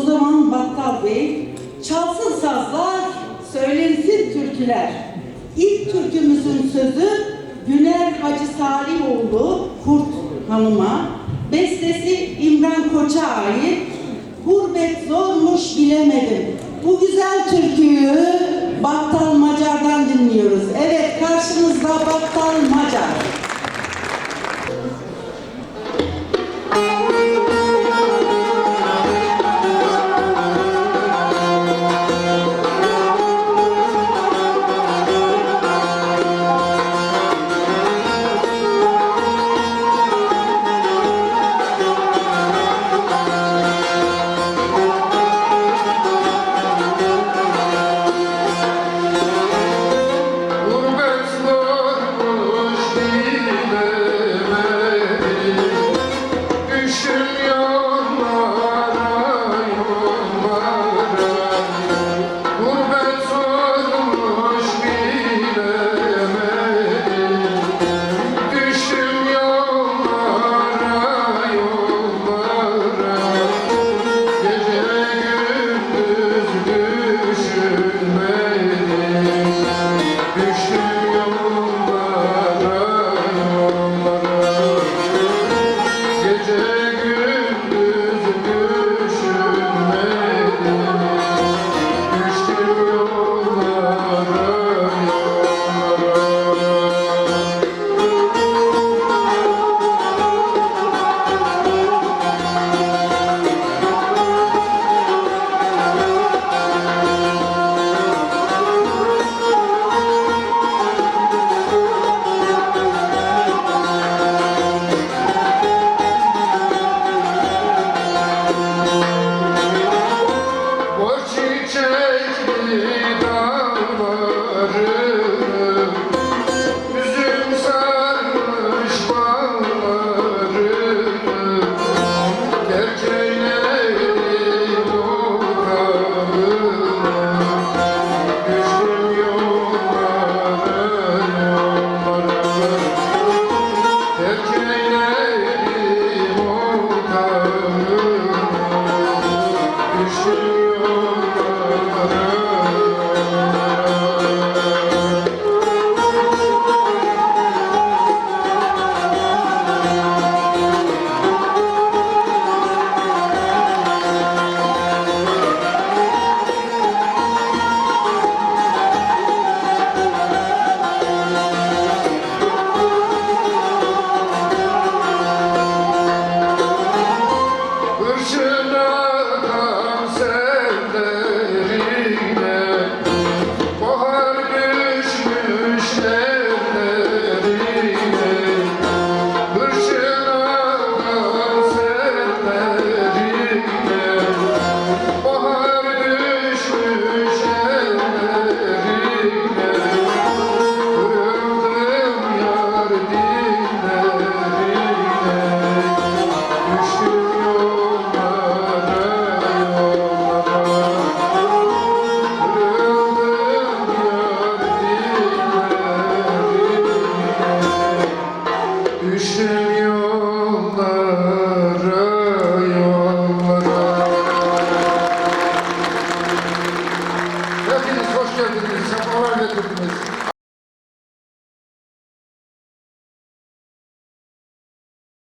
O zaman Battal Bey, çalsın sazlar, söylensin türküler. İlk türkümüzün sözü Güner Hacı Salihoğlu Kurt Hanım'a, bestesi İmran Koç'a ait. Gurbet zormuş bilemedim. Bu güzel türküyü Battal Macar'dan dinliyoruz. Evet karşınızda Battal Macar. geldiniz, sefalar getirdiniz.